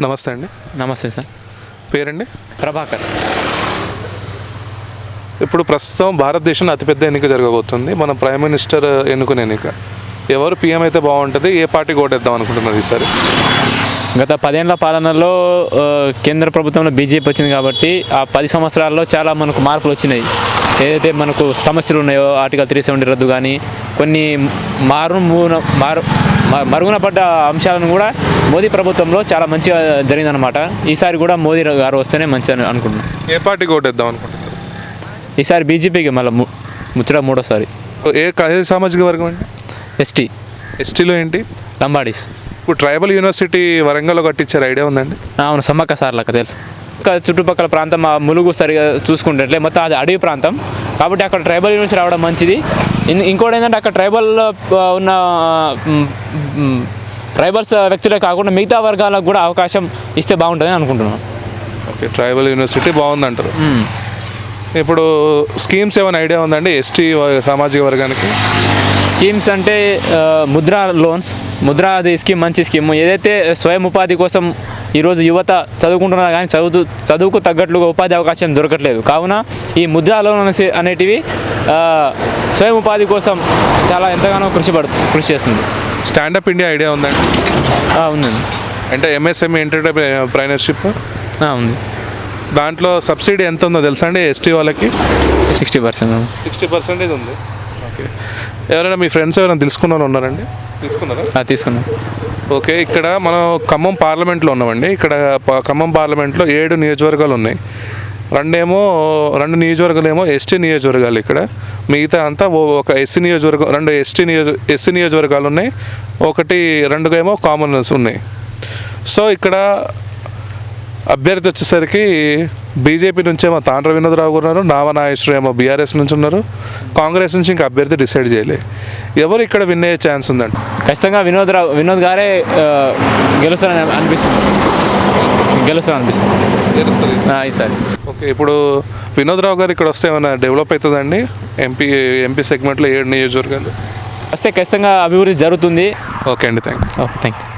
నమస్తే అండి. నమస్తే సార్. పేరండి? ప్రభాకర్. ఇప్పుడు ప్రస్తుతం భారతదేశంలో అతిపెద్ద ఎన్నిక జరగబోతుంది. మన ప్రైమ్ మినిస్టర్ ఎన్నుకునే ఎన్నిక. ఎవరు పీఎం అయితే బాగుంటుంది ఏ పార్టీకి ఓటేద్దాం అనుకుంటున్నారు ఈసారి? గత పదేళ్ళ పాలనలో కేంద్ర ప్రభుత్వంలో బీజేపీ వచ్చింది కాబట్టి ఆ పది సంవత్సరాల్లో చాలా మనకు మార్పులు వచ్చినాయి. ఏదైతే మనకు సమస్యలు ఉన్నాయో ఆర్టికల్ త్రీ సెవెంటీ రద్దు కానీ కొన్ని మారు మారు మరుగున పడ్డ అంశాలను కూడా మోదీ ప్రభుత్వంలో చాలా మంచిగా జరిగిందనమాట ఈసారి కూడా మోదీ గారు వస్తేనే మంచి అని అనుకుంటున్నాను ఏ పార్టీకి ఓటేద్దాం అనుకుంటున్నారు? ఈసారి బీజేపీకి మళ్ళీ ముచ్చట మూడోసారి. ఏ సామాజిక వర్గం అండి? ఎస్టీ. ఎస్టీలో ఏంటి? లంబాడీస్. ఇప్పుడు ట్రైబల్ యూనివర్సిటీ వరంగల్లో కట్టించారు ఐడియా ఉందండి? అవును సమ్మక్క సార్లక తెలుసు. ఇంకా చుట్టుపక్కల ప్రాంతం ఆ ములుగు సరిగా చూసుకుంటే మొత్తం అది అడవి ప్రాంతం. కాబట్టి అక్కడ ట్రైబల్ యూనివర్సిటీ రావడం మంచిది. ఇంకోటి ఏంటంటే అక్కడ ట్రైబల్ ఉన్న ట్రైబల్స్ వ్యక్తులే కాకుండా మిగతా వర్గాలకు కూడా అవకాశం ఇస్తే బాగుంటుందని అనుకుంటున్నాను. ఓకే ట్రైబల్ యూనివర్సిటీ బాగుందంటారు. ఇప్పుడు స్కీమ్స్ ఏమైనా ఐడియా ఉందండి? ఎస్టీ సామాజిక వర్గానికి? స్కీమ్స్ అంటే ముద్రా లోన్స్. ముద్రా అది స్కీమ్ మంచి స్కీమ్. ఏదైతే స్వయం ఉపాధి కోసం ఈరోజు యువత చదువుకుంటున్నారు కానీ చదువు చదువుకు తగ్గట్లుగా ఉపాధి అవకాశం దొరకట్లేదు. కావున ఈ ముద్రా లోన్ అనేటివి స్వయం ఉపాధి కోసం చాలా ఎంతగానో కృషి పడుతు కృషి చేస్తుంది. స్టాండప్ ఇండియా ఐడియా ఉందండి ఉందండి. అంటే ఎంఎస్ఎంఈ ఎంటర్ప్రైనర్షిప్ ఉంది. దాంట్లో సబ్సిడీ ఎంత ఉందో తెలుసా అండి ఎస్టీ వాళ్ళకి? Sixty percent. సిక్స్టీ పర్సెంటేజ్ ఉంది. ఓకే. ఎవరైనా మీ ఫ్రెండ్స్ ఎవరైనా తెలుసుకున్న వాళ్ళు ఉన్నారండి? తీసుకున్నారా? తీసుకున్నాం. ఓకే ఇక్కడ మనం ఖమ్మం పార్లమెంట్లో ఉన్నామండి. ఇక్కడ ప- ఖమ్మం పార్లమెంట్లో ఏడు నియోజకవర్గాలు ఉన్నాయి. రెండేమో రెండు నియోజకవర్గాలు ఏమో ఎస్టీ నియోజకవర్గాలు ఇక్కడ. మిగతా అంతా ఓ- ఒక ఎస్సీ నియోజకవర్గం రెండు ఎస్టీ నియోజ ఎస్సీ నియోజకవర్గాలు ఉన్నాయి. ఒకటి రెండు ఏమో కామనర్స్ ఉన్నాయి. సో ఇక్కడ అభ్యర్థి వచ్చేసరికి బీజేపీ నుంచి ఏమో తాండ్ర వినోదరావు గారు ఉన్నారు నామ నాగేశ్వర ఏమో బీఆర్ఎస్ నుంచి ఉన్నారు. కాంగ్రెస్ నుంచి ఇంకా అభ్యర్థి డిసైడ్ చేయలే. ఎవరు ఇక్కడ విన్ అయ్యే ఛాన్స్ ఉందండి? ఖచ్చితంగా వినోద్ రావు వినోద్ గారే గెలుస్తారని అనిపిస్తుంది. గెలుస్తారని అనిపిస్తుంది ఆ, ఈసారి. ఓకే ఇప్పుడు వినోద్ రావు గారు ఇక్కడ వస్తే ఏమైనా డెవలప్ అవుతుందండి? ఎంపీ ఎంపీ సెగ్మెంట్లో ఏడు నియోజకవర్గాలు. వస్తే ఖచ్చితంగా అభివృద్ధి జరుగుతుంది. ఓకే అండి థ్యాంక్ ఓకే థ్యాంక్ యూ.